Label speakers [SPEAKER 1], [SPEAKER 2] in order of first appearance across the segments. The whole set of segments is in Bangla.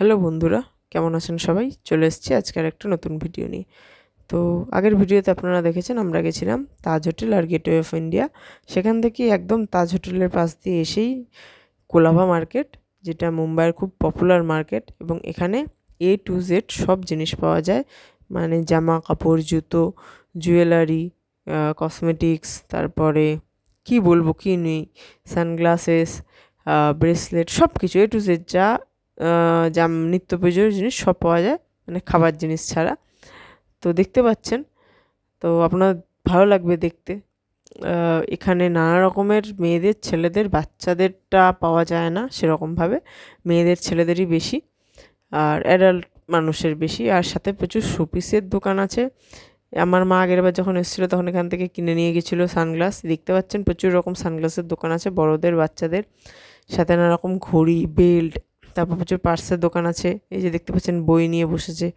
[SPEAKER 1] হ্যালো বন্ধুরা, কেমন আছেন সবাই? চলে এসেছি আজকের একটা নতুন ভিডিও নিয়ে। তো আগের ভিডিওতে আপনারা দেখেছেন, আমরা গেছিলাম তাজ হোটেল আর গেটওয়ে অফ ইন্ডিয়া সেখান থেকে একদম তাজ হোটেলের পাশ দিয়ে এসেই কোলাভা মার্কেট, যেটা মুম্বাইয়ের খুব পপুলার মার্কেট, এবং এখানে এ টু জেড সব জিনিস পাওয়া যায়। মানে জামা কাপড়, জুতো জুয়েলারি কসমেটিক্স তারপরে কি বলব, কি নেই সানগ্লাসেস ব্রেসলেট সব কিছু এ টু জেড যা যা নিত্য প্রয়োজনীয় জিনিস সব পাওয়া যায় মানে খাবার জিনিস ছাড়া। তো দেখতে পাচ্ছেন, তো আপনার ভালো লাগবে দেখতে। এখানে নানা রকমের মেয়েদের, ছেলেদের, বাচ্চাদেরটা পাওয়া যায় না সেরকমভাবে। মেয়েদের, ছেলেদেরই বেশি, আর অ্যাডাল্ট মানুষের বেশি। আর সাথে প্রচুর শোপিসের দোকান আছে। আমার মা আগের বার যখন এসেছিল তখন এখান থেকে কিনে নিয়ে গেছিল সানগ্লাস। দেখতে পাচ্ছেন প্রচুর রকম সানগ্লাসের দোকান আছে বড়দের, বাচ্চাদের। সাথে নানা রকম ঘড়ি, বেল্ট তারপর প্রচুর পার্সের দোকান আছে। এই যে দেখতে পাচ্ছেন, বই নিয়ে বসেছে।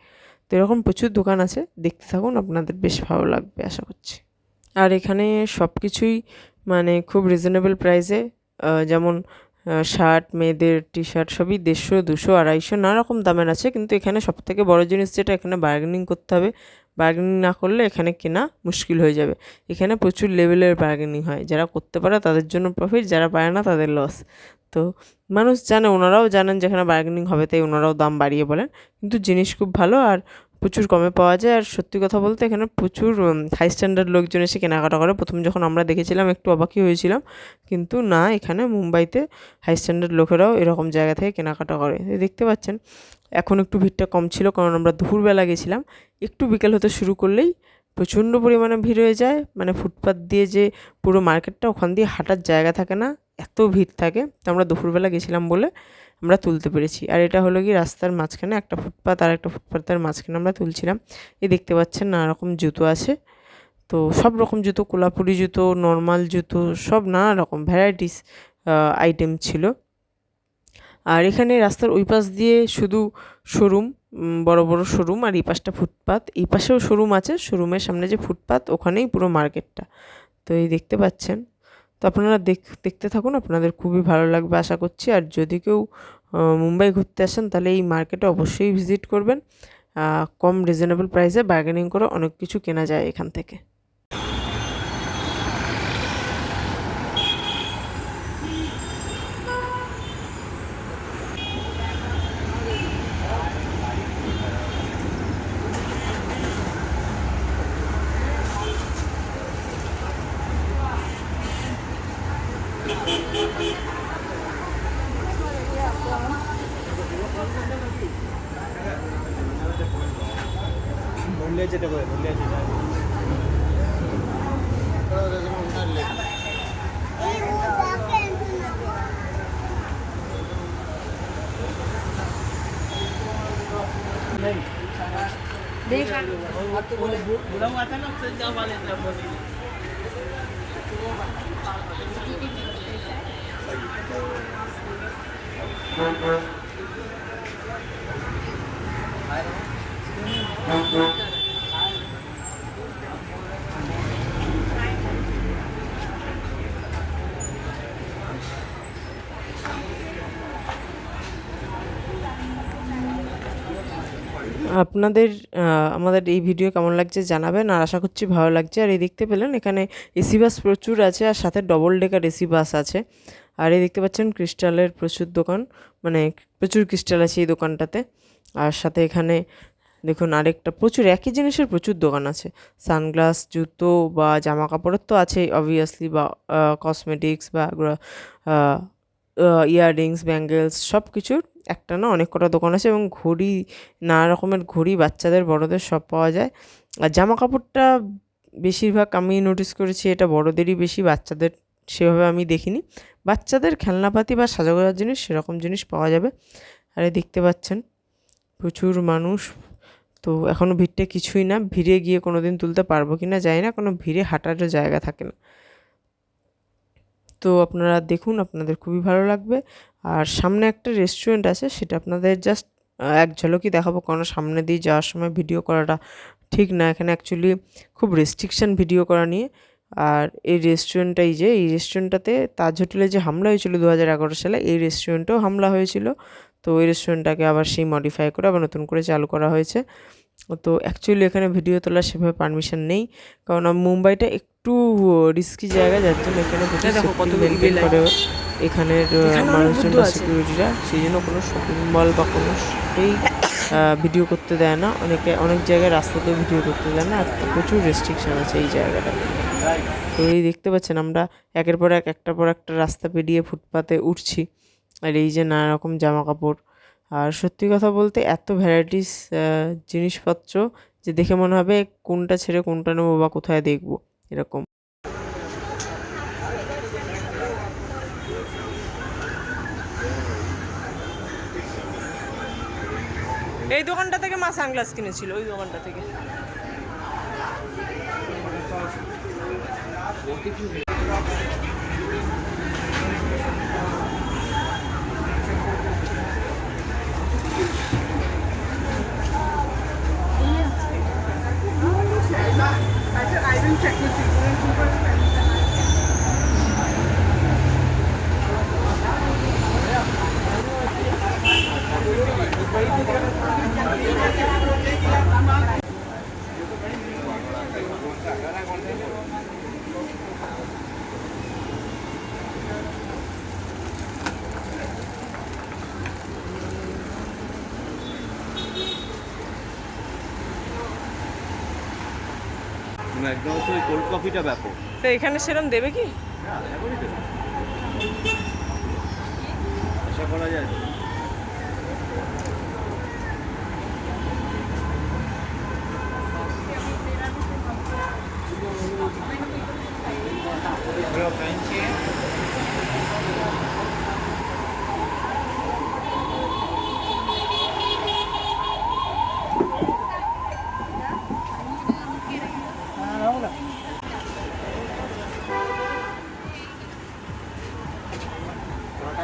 [SPEAKER 1] তো এরকম প্রচুর দোকান আছে। দেখতে থাকুন, আপনাদের বেশ ভালো লাগবে, আশা করছি। আর এখানে সব কিছুই মানে খুব রিজনেবল প্রাইসে যেমন শার্ট, মেয়েদের টি শার্ট সবই দেড়শো, দুশো, আড়াইশো নানা রকম দামের আছে। কিন্তু এখানে সব থেকে বড় জিনিস যেটা, এখানে বার্গেনিং করতে হবে। বার্গেনিং না করলে এখানে কেনা মুশকিল হয়ে যাবে। এখানে প্রচুর লেভেলের বার্গেনিং হয়। যারা করতে পারে তাদের জন্য প্রফিট যারা পারে না তাদের লস তো মানুষ জানে, ওনারাও জানেন যেখানে বার্গেনিং হবে, তাই ওনারাও দাম বাড়িয়ে বলেন। কিন্তু জিনিস খুব ভালো আর প্রচুর কমে পাওয়া যায়। আর সত্যি কথা বলতে এখানে প্রচুর হাই স্ট্যান্ডার্ড লোকজন এসে কেনাকাটা করে। প্রথম যখন আমরা দেখেছিলাম, একটু অবাকই হয়েছিলাম। কিন্তু না, এখানে মুম্বাইতে হাই স্ট্যান্ডার্ড লোকেরাও এরকম জায়গা থেকে কেনাকাটা করে। দেখতে পাচ্ছেন, এখন একটু ভিড়টা কম ছিল, কারণ আমরা দুপুরবেলা গেছিলাম। একটু বিকেল হতে শুরু করলেই প্রচণ্ড পরিমাণে ভিড় হয়ে যায়। মানে ফুটপাথ দিয়ে যে পুরো মার্কেটটা ওখান দিয়ে হাঁটার জায়গা থাকে না। এত ভিড় থাকে, তো আমরা দুপুরবেলা গেছিলাম বলে আমরা তুলতে পেরেছি। আর এটা হলো কি রাস্তার মাঝখানে একটা ফুটপাথ আর একটা ফুটপাথের মাঝখানে আমরা তুলছিলাম। এই দেখতে পাচ্ছেন নানা রকম জুতো আছে। তো সব রকম জুতো, কোলাপুরি জুতো, নর্মাল জুতো, সব নানা রকম ভ্যারাইটিস আইটেম ছিল। আর এখানে রাস্তার ওই পাশ দিয়ে শুধু শোরুম বড় বড় শোরুম আর এই পাশটা ফুটপাথ এই পাশেও শোরুম আছে, শোরুমের সামনে যে ফুটপাথ ওখানেই পুরো মার্কেটটা। তো এই দেখতে পাচ্ছেন তো আপনারা দেখ, দেখতে থাকুন, আপনাদের খুবই ভালো লাগবে আশা করছি। আর যদি কেউ মুম্বাই ঘুরতে আসেন, তাহলে এই মার্কেটে অবশ্যই ভিজিট করবেন। কম রিজনেবল প্রাইসে বার্গেনিং করে অনেক কিছু কেনা যায় এখান থেকে।
[SPEAKER 2] മുന്നിൽ വെച്ചിട്ട് പോയത് മുന്നിൽ വെച്ചിട്ട് ഉണ്ടാവില്ലേ बुलाऊ आता ना जावा लेता बोली
[SPEAKER 1] আপনাদের আমাদের এই ভিডিও কেমন লাগছে জানাবেন, আর আশা করছি ভালো লাগছে। আর এই দেখতে পেলেন, এখানে এসি বাস প্রচুর আছে, আর সাথে ডবল ডেকার এসি বাস আছে। আর এই দেখতে পাচ্ছেন ক্রিস্টালের প্রচুর দোকান মানে প্রচুর ক্রিস্টাল আছে এই দোকানটাতে। আর সাথে এখানে দেখুন আরেকটা প্রচুর, একই জিনিসের প্রচুর দোকান আছে। সানগ্লাস, জুতো বা জামা কাপড়ের তো আছেই অবভিয়াসলি বা কসমেটিক্স বা ইয়াররিংস ব্যাঙ্গেলস সব কিছুর একটা না অনেক কটা দোকান আছে এবং ঘড়ি, নানা রকমের ঘড়ি বাচ্চাদের, বড়দের সব পাওয়া যায়। আর জামা কাপড়টা বেশিরভাগ আমি নোটিস করেছি এটা বড়দেরই বেশি, বাচ্চাদের সেভাবে আমি দেখিনি। বাচ্চাদের খেলনাপাতি বা সাজাগোজার জিনিস সেরকম জিনিস পাওয়া যাবে। আরে দেখতে পাচ্ছেন, প্রচুর মানুষ। তো এখনও ভিড়টা কিছুই না। ভিড়ে গিয়ে কোনো দিন তুলতে পারব কি না জানি না। কোনো ভিড়ে হাঁটারও জায়গা থাকে না। তো আপনারা দেখুন, আপনাদের খুবই ভালো লাগবে। আর সামনে একটা রেস্টুরেন্ট আছে, সেটা আপনাদের জাস্ট এক ঝলকই দেখাবো। কারণ সামনে দিয়ে যাওয়ার সময় ভিডিও করাটা ঠিক না। এখানে অ্যাকচুয়ালি খুব রেস্ট্রিকশন ভিডিও করা নিয়ে আর এই রেস্টুরেন্টটা এই যে এই রেস্টুরেন্টটাতে তাজ হোটেলে যে হামলা হয়েছিল দু হাজার এগারো সালে এই রেস্টুরেন্টেও হামলা হয়েছিল। তো ওই রেস্টুরেন্টটাকে আবার সেই মডিফাই করে আবার নতুন করে চালু করা হয়েছে। তো অ্যাকচুয়ালি এখানে ভিডিও তোলার সেভাবে পারমিশন নেই। কারণ মুম্বাইটা একটু রিস্কি জায়গা যার জন্য এখানে করে এখানের মানুষজনরা
[SPEAKER 2] আছে।
[SPEAKER 1] সিকিউরিটিরা সেই জন্য কোনো শপিং মল বা কোনো এই ভিডিও করতে দেয় না। অনেকে অনেক জায়গায় রাস্তাতেও ভিডিও করতে দেয় না। প্রচুর রেস্ট্রিকশন আছে এই জায়গাটাতে। তো এই দেখতে পাচ্ছেন আমরা একের পর এক, একটার পর একটা রাস্তা পেরিয়ে ফুটপাতে উঠছি। আর এই যে নানা রকম জামা কাপড় আর সত্যি কথা বলতে এত ভ্যারাইটিস জিনিসপত্র যে দেখে মনে হবে কোনটা ছেড়ে কোনটা নেব বা কোথায় দেখব এরকম। এই দোকানটা থেকে মা সানগ্লাস কিনেছিল, ওই দোকানটা থেকে। Vou ter que ver.
[SPEAKER 3] একদম হচ্ছে ওই কোল্ড কফিটা ব্যাপক।
[SPEAKER 1] তো এখানে সেরকম দেবে কি?
[SPEAKER 3] এখনই তো আশা করা যায়।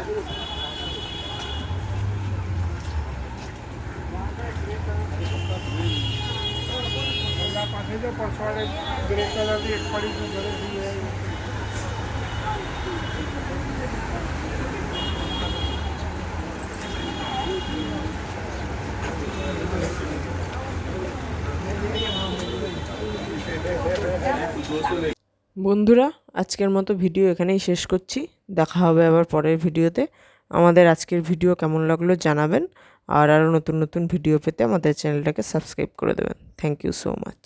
[SPEAKER 3] তো।
[SPEAKER 4] પાછળ જો પછવાડે ગ્રે કલરની એક પડી ગઈ ઘરે થી
[SPEAKER 1] বন্ধুরা আজকের মতো ভিডিও এখানেই শেষ করছি। দেখা হবে আবার পরের ভিডিওতে। আমাদের আজকের ভিডিও কেমন লাগল জানাবেন। আর আরও নতুন নতুন ভিডিও পেতে আমাদের চ্যানেলটাকে সাবস্ক্রাইব করে দেবেন। Thank you so much.